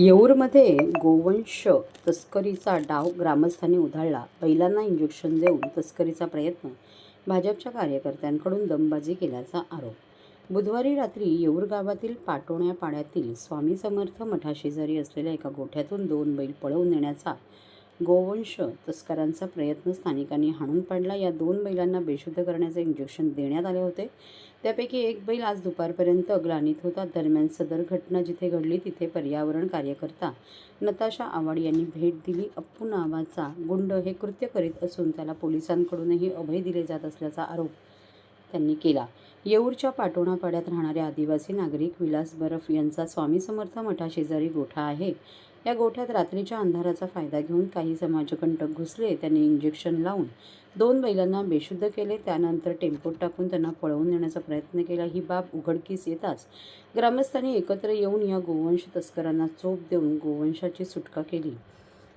येऊरमध्ये गोवंश तस्करीचा डाव ग्रामस्थांनी उधळला. बैलांना इंजेक्शन देऊन तस्करीचा प्रयत्न भाजपच्या कार्यकर्त्यांकडून दमबाजी केल्याचा आरोप. बुधवारी रात्री येऊर गावातील पाटोण्या पाण्यातील स्वामी समर्थ मठाशेजारी असलेल्या एका गोठ्यातून दोन बैल पळवून नेण्याचा गोवंश तस्करांचा प्रयत्न स्थानिकांनी हाणून पाडला. या दोन बैलांना बेशुद्ध करण्याचे इंजेक्शन देण्यात आले होते. त्यापैकी एक बैल आज दुपारपर्यंत ग्लानीत होता. दरम्यान सदर घटना जिथे घडली तिथे पर्यावरण कार्यकर्ता नताशा आवाड यांनी भेट दिली. अप्पू नावाचा गुंड हे कृत्य करीत असून त्याला पोलिसांकडूनही अभय दिले जात असल्याचा आरोप त्यांनी केला. येऊरच्या पाटोणा पाड्यात राहणारे आदिवासी नागरिक विलास बरफ यांचा स्वामी समर्थ मठाशेजारी गोठा आहे. या गोठ्यात रात्रीच्या अंधाराचा फायदा घेऊन काही समाजकंटक घुसले. त्यांनी इंजेक्शन लावून दोन बैलांना बेशुद्ध केले. त्यानंतर टेम्पोत टाकून त्यांना पळवून नेण्याचा प्रयत्न केला. ही बाब उघडकीस येताच ग्रामस्थांनी एकत्र येऊन या गोवंश तस्करांना चोप देऊन गोवंशाची सुटका केली.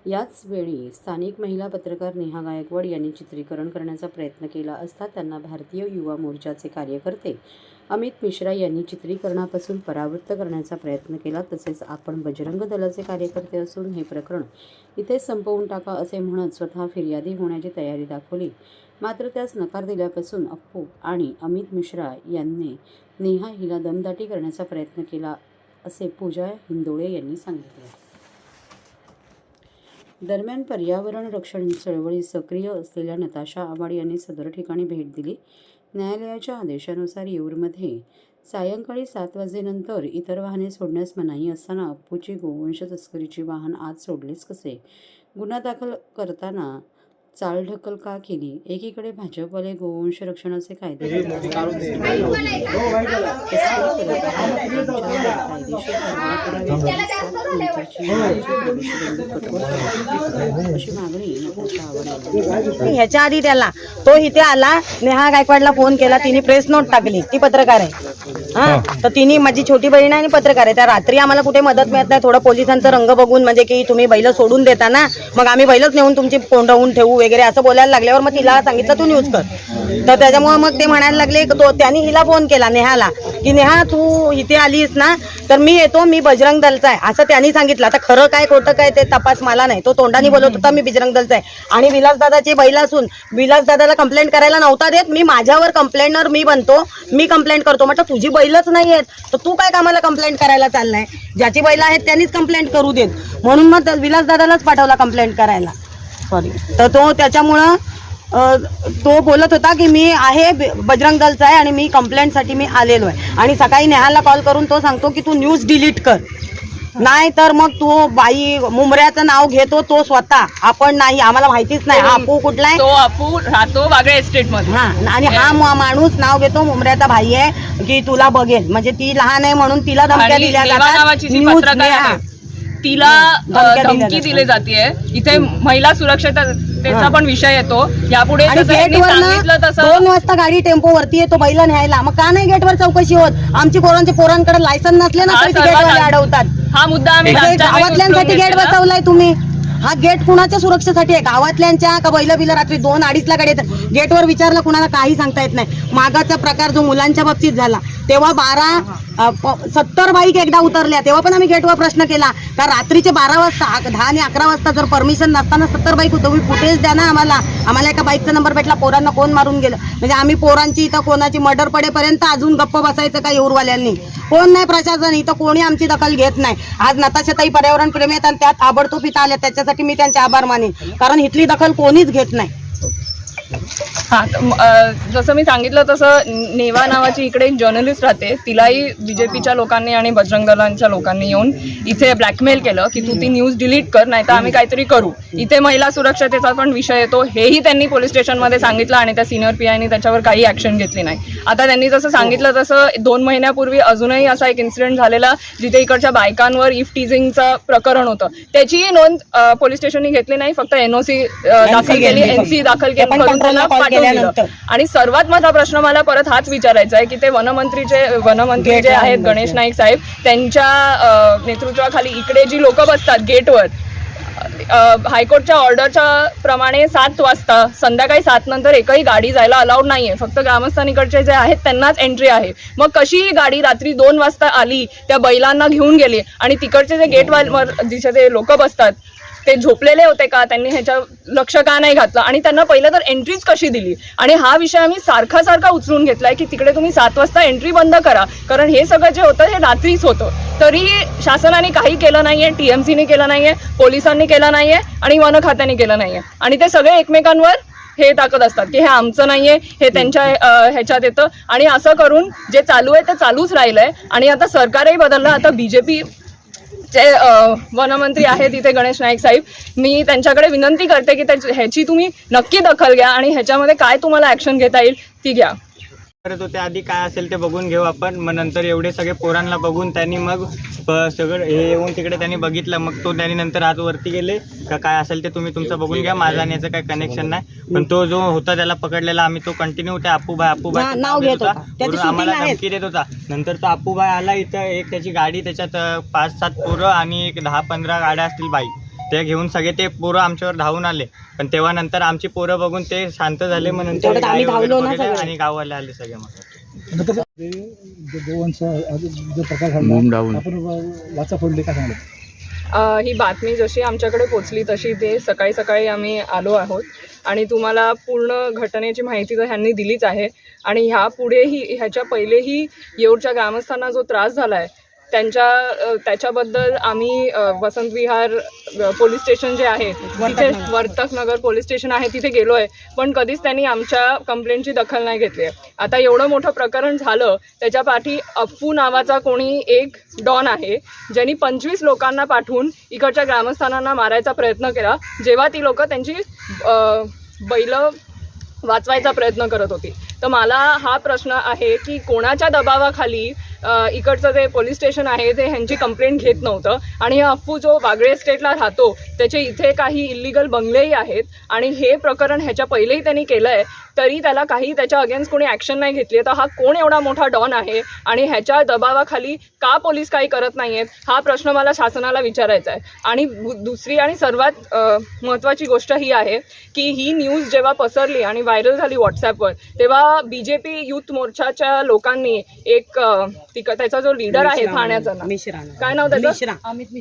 याच वेळी स्थानिक महिला पत्रकार नेहा गायकवाड यांनी चित्रीकरण करण्याचा प्रयत्न केला असता त्यांना भारतीय युवा मोर्चाचे कार्यकर्ते अमित मिश्रा यांनी चित्रीकरणापासून परावृत्त करण्याचा प्रयत्न केला. तसेच आपण बजरंग दलाचे कार्यकर्ते असून हे प्रकरण इथे संपवून टाका असे म्हणत स्वतः फिर्यादी होण्याची तयारी दाखवली. मात्र त्यास नकार दिल्यापासून अप्पू आणि अमित मिश्रा यांनी नेहा हिला दमदाटी करण्याचा प्रयत्न केला असे पूजा हिंदोळे यांनी सांगितले. दरम्यान पर्यावरण रक्षण चळवळीत सक्रिय असलेल्या नताशा आवाड यांनी सदर ठिकाणी भेट दिली. न्यायालयाच्या आदेशानुसार येऊरमध्ये सायंकाळी सात वाजेनंतर इतर वाहने सोडण्यास मनाई असताना अप्पूची गोवंश तस्करीची वाहन आज सोडलेच कसे? गुन्हा दाखल करताना चालढकल का केली? एकीकडे भाजपवाले गोवंश रक्षणाचे कायदे. अशी मागणी यांनी केली. ह्याच्या आधी त्याला तो इथे आला नेहा गायकवाडला फोन केला तिने प्रेस नोट टाकली. ती पत्रकार आहे. हा? तर तिने माझी छोटी बहीण आहे आणि पत्रकार आहे. त्या रात्री आम्हाला कुठे मदत मिळत नाही. थोडं पोलिसांचा रंग बघून म्हणजे की तुम्ही बैल सोडून देता ना मग आम्ही बैलच नेऊन तुमची कोंडवून ठेवू वगैरे असं बोलायला लागल्यावर मग तिला सांगितलं तू न्यूज कर. तर त्याच्यामुळे मग ते म्हणायला लागले तो त्यांनी हिला फोन केला नेहाला की नेहा तू इथे आलीस ना तर मी येतो मी बजरंग दलचा आहे. असं त्यांनी सांगितलं. आता खरं काय खोटं काय ते तपास मला नाही. तो तोंडाने बोलत होता मी बजरंग दलचा आहे. आणि विलासदादाची बैल असून विलासदादाला कंप्लेंट करायला नव्हता देत. मी माझ्यावर कंप्लेंटर मी बनतो मी कंप्लेंट करतो. म्हटलं तुझी बैलच नाही आहेत. तर तू काय कामाला कंप्लेंट करायला चाललाय? ज्याची बैल आहेत त्यांनीच कंप्लेंट करू देत. म्हणून मग विलासदादालाच पाठवला कंप्लेंट करायला. सॉरी तर तो त्याच्यामुळं तो बोलत होता की मी आहे बजरंग दलचा आहे आणि मी कंप्लेंटसाठी मी आलेलो आहे. आणि सकाळी नेहाला कॉल करून तो सांगतो की तू न्यूज डिलीट कर. नाही तर मग तो बाई मुंबऱ्याचं नाव घेतो तो स्वतः. आपण नाही आम्हाला माहितीच नाही. हा पू कुठला आहे? तो अपू राहतो वागळे एस्टेटमध्ये. हा आणि हा माणूस नाव घेतो मुंबऱ्याचा भाई आहे की तुला बघेल. म्हणजे ती लहान आहे म्हणून तिला धमक्या दिल्या जातात. न्यूज तिला धमकी. दिली जाते इथे महिला सुरक्षिततेचा हा. पण विषय येतो यापुढे सांगितलं तसं दोन वाजता गाडी टेम्पो वरती येतो बैला न्यायला मग का नाही गेटवर चौकशी होत आमची पोरांच्या पोरांकडे लायसन नसले ना हा. अडवतात हा मुद्दा आम्ही म्हणजे गावातल्यांसाठी गेट. बसवलाय तुम्ही हा गेट कुणाच्या सुरक्षेसाठी आहे? गावातल्यांच्या का बैल बिल रात्री दोन अडीचला गाडी येतात? गेटवर विचारलं कुणाला काही सांगता येत नाही. मागाचा प्रकार जो मुलांच्या बाबतीत झाला तेव्हा बारा सत्तर बाईक एकदा उतरल्या. तेव्हा पण आम्ही गेटवर प्रश्न केला. का रात्रीचे बारा वाजता दहा आणि अकरा वाजता जर परमिशन नसताना सत्तर बाईक तुम्ही फुटेज द्या ना आम्हाला. आम्हाला एका बाईकचा नंबर भेटला पोरांना कोण मारून गेलं? म्हणजे आम्ही पोरांची इथं कोणाची मर्डर पडेपर्यंत अजून गप्प बसायचं का येऊरवाल्यांनी? कोण नाही प्रशासन इथं कोणी आमची दखल घेत नाही. आज नताशताई पर्यावरण प्रेमी आहेत आणि त्यात ताबडतोब इथं आल्या त्याच्यासाठी मी त्यांचे आभार मानेन. कारण इथली दखल कोणीच घेत नाही. हा जसं मी सांगितलं तसं नेवा नावाची इकडे एक जर्नलिस्ट राहते. तिलाही बीजेपीच्या लोकांनी आणि बजरंग दलांच्या लोकांनी येऊन इथे ब्लॅकमेल केलं की तू ती न्यूज डिलीट कर नाही तर आम्ही काहीतरी करू. इथे महिला सुरक्षतेचा पण विषय येतो. हेही त्यांनी पोलीस स्टेशनमध्ये सांगितलं आणि त्या सिनियर पी आयनी त्याच्यावर काही ऍक्शन घेतली नाही. आता त्यांनी जसं सांगितलं तसं दोन महिन्यापूर्वी अजूनही असा एक इन्सिडेंट झालेला जिथे इकडच्या बायकांवर इफ टीझिंगचं प्रकरण होतं. त्याचीही नोंद पोलीस स्टेशनने घेतली नाही. फक्त एनओसी दाखल केली. एनसी दाखल केली त्यांना. आणि सर्वात मोठा प्रश्न मला परत हाच विचारायचा आहे की ते वनमंत्री जे Gate आहेत लावून गणेश. नाईक साहेब त्यांच्या नेतृत्वाखाली इकडे जी लोक बसतात गेटवर हायकोर्टच्या ऑर्डरच्या प्रमाणे सात वाजता संध्याकाळी सात नंतर एकही गाडी जायला अलाउड नाहीये फक्त ग्रामस्थांकडचे जे आहेत त्यांनाच एंट्री आहे मग कशी ही गाडी रात्री दोन वाजता आली त्या बैलांना घेऊन गेली आणि तिकडचे जे गेटवर जिथे ते लोक बसतात ते झोपलेले होते का? त्यांनी ह्याच्या लक्ष का नाही घातलं? आणि त्यांना पहिलं तर एंट्रीच कशी दिली? आणि हा विषय आम्ही सारखा सारखा उचलून घेतलाय की तिकडे तुम्ही सात वाजता एंट्री बंद करा. कारण हे सगळं जे होतं हे रात्रीच होतं. तरी शासनाने काही केलं नाहीये टीएमसीने केलं नाहीये पोलिसांनी केलं नाहीये आणि वन खात्याने केलं नाहीये. आणि ते सगळे एकमेकांवर हे टाकत असतात की हे आमचं नाहीये हे त्यांच्या ह्याच्यात येतं. आणि असं करून जे चालू आहे ते चालूच राहिलंय. आणि आता सरकारही बदललं. आता बीजेपी जे वनमंत्री आहेत तिथे गणेश नाईक साहेब मी त्यांच्याकडे विनंती करते की ह्याची तुम्ही नक्की दखल घ्या आणि ह्याच्यामध्ये काय तुम्हाला ऍक्शन घेता येईल ती घ्या. करत होते. आधी काय असेल ते बघून घेऊ आपण. मग नंतर एवढे सगळे पोरांना बघून त्यांनी मग सगळं हे येऊन तिकडे त्यांनी बघितलं. मग तो त्यांनी नंतर हात वरती गेले. का काय असेल ते तुम्ही तुमचं बघून घ्या. माझा आणि याचं काही कनेक्शन नाही. पण तो जो होता त्याला पकडलेला आम्ही तो कंटिन्यू त्या अप्पूबाई हा, नाव घेत होता. त्याची वरून shooting आम्हाला आहे. धमकी देत होता. नंतर तो अप्पूबाई आला इथं. एक त्याची गाडी त्याच्यात अं, पाच सात पोरं आणि एक दहा पंधरा गाड्या असतील बाईक ते घेऊन सगळे ते पोरं आमच्यावर धावून आले. पण तेव्हा नंतर आमची पोरं बघून ते शांत झाले मग नंतर तेवढ्यात आम्ही गाडी वगैरे धावलो ना बघितली सगळे. आणि गाववाले आले सगळे मग. नंतर ते जे गोवंश आज जो प्रकार घडला आपण वाचा फोडली का सांगलं अ, ही बातमी जशी आमच्याकडे पोचली तशी ते सकाळी सकाळी आम्ही आलो आहोत. आणि तुम्हाला पूर्ण घटनेची माहिती तर ह्यांनी दिलीच आहे. आणि ह्या पुढेही ह्याच्या पहिलेही येऊरच्या ग्रामस्थांना जो त्रास झाला आहे त्यांच्या त्याच्याबद्दल आम्ही वसंत विहार पोलीस स्टेशन जे आहे तिथे वर्तक नगर पोलीस स्टेशन आहे तिथे गेलो आहे पण कधीच त्यांनी आमच्या कंप्लेंटची दखल नाही घेतली आहे. आता एवढं मोठं प्रकरण झालं त्याच्या पाठी अफ्फू नावाचा कोणी एक डॉन आहे ज्यांनी पंचवीस लोकांना पाठवून इकडच्या ग्रामस्थानांना मारायचा प्रयत्न केला जेव्हा ती लोक त्यांची बैल वाचवायचा प्रयत्न करत होती. तर मला हा प्रश्न आहे की कोणाच्या दबावाखाली इकडचं जे पोलीस स्टेशन आहे ते ह्यांची कंप्लेंट घेत नव्हतं. आणि हा जो वागळे स्टेटला राहतो त्याचे इथे काही इलिगल बंगलेही आहेत आणि हे प्रकरण ह्याच्या पहिलेही त्यांनी केलं आहे तरी त्याला काही त्याच्या अगेन्स्ट कोणी ॲक्शन नाही घेतली. तर हा कोण एवढा मोठा डॉन आहे आणि ह्याच्या दबावाखाली का पोलीस काही करत नाही आहेत हा प्रश्न मला शासनाला विचारायचा आहे. आणि दुसरी आणि सर्वात महत्त्वाची गोष्ट ही आहे की ही न्यूज जेव्हा पसरली आणि व्हायरल झाली व्हॉट्सॲपवर तेव्हा बी जे पी युथ मोर्चाच्या लोकांनी एक त्याचा जो लीडर आहे ठाण्याचा काय नाव त्याचं? मिश्रा.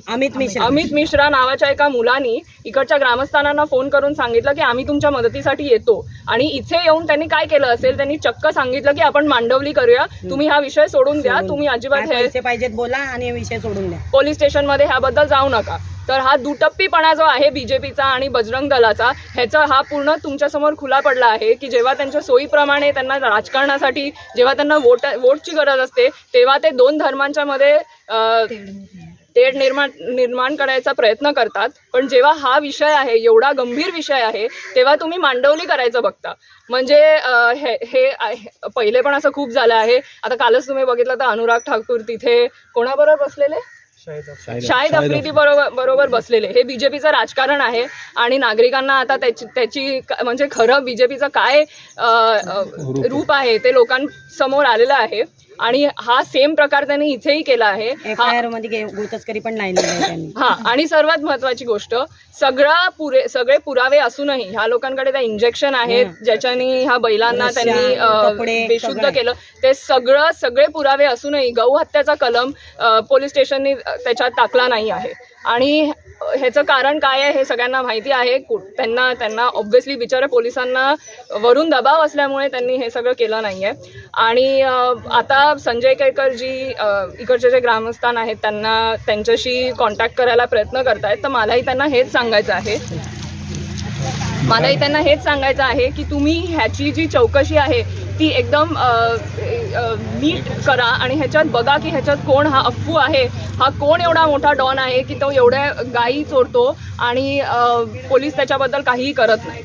अमित मिश्रा. अमित मिश्रा नावाच्या एका मुलानी इकडच्या ग्रामस्थांना फोन करून सांगितलं की आम्ही तुमच्या मदतीसाठी येतो. आणि इथे येऊन त्यांनी काय केलं असेल त्यांनी चक्क सांगितलं की आपण मांडवली करूया. तुम्ही हा विषय सोडून द्या. तुम्ही अजिबात हे पाहिजेत बोला आणि हे विषय सोडून द्या. पोलीस स्टेशनमध्ये ह्याबद्दल जाऊ नका. तर हा दुटप्पीपणा जो आहे बीजेपीचा आणि बजरंग दलाचा ह्याचा हा पूर्ण तुमच्यासमोर खुला पडला आहे की जेव्हा त्यांच्या सोयीप्रमाणे त्यांना राजकारणासाठी जेव्हा त्यांना वोट वोटची गरज असते तेव्हा ते दोन धर्मांच्या मध्ये तेढ निर्माण निर्माण करायचा प्रयत्न करतात पण जेव्हा हा विषय आहे एवढा गंभीर विषय आहे तेव्हा तुम्ही मांडवली करायचं बघता. म्हणजे हे हे पहिले पण असं खूप झालं आहे. आता कालच तुम्ही बघितलं तर अनुराग ठाकूर तिथे कोणाबरोबर बसलेले? शाहिद आफ्रिदी बरोबर बरोबर बसलेले. हे बीजेपीचं राजकारण आहे आणि नागरिकांना आता त्याची त्याची म्हणजे खरं बीजेपीचं काय रूप आहे ते लोकांसमोर आलेलं आहे. आणि हा सेम प्रकार त्यांनी इथेही केला आहे हा- मध्ये गुतस्करी पण नाही लिहिलंय त्यांनी हा आणि सर्वात महत्वाची गोष्ट सगळा पुरे सगळे पुरावे असूनही ह्या लोकांकडे त्या इंजेक्शन आहेत हं. ज्याच्यानी ह्या बैलांना रस्सा, त्यांनी अ, बेशुद्ध सगळं. केलं ते सगळं सगळे पुरावे असूनही गौ हत्याचा कलम अ, पोलीस स्टेशननी त्याच्यात टाकला नाही आहे आणि ह्याचं कारण काय आहे हे सगळ्यांना माहिती आहे. त्यांना त्यांना ऑब्व्हियसली बिचारे पोलिसांना वरून दबाव असल्यामुळे त्यांनी हे सगळं केलं नाही आहे आणि आता संजय केळकर जी इकडचे जे ग्रामस्थान आहेत त्यांना त्यांच्याशी कॉन्टॅक्ट करायला प्रयत्न करतायत. तर मलाही त्यांना हेच सांगायचं आहे. मलाही त्यांना हेच सांगायचं आहे की तुम्ही ह्याची जी चौकशी आहे ती एकदम नीट करा आणि ह्याच्यात बघा की ह्याच्यात कोण हा अफ्फू आहे. हा कोण एवढा मोठा डॉन आहे की तो एवढ्या गायी चोरतो आणि पोलीस त्याच्याबद्दल काहीही करत नाही.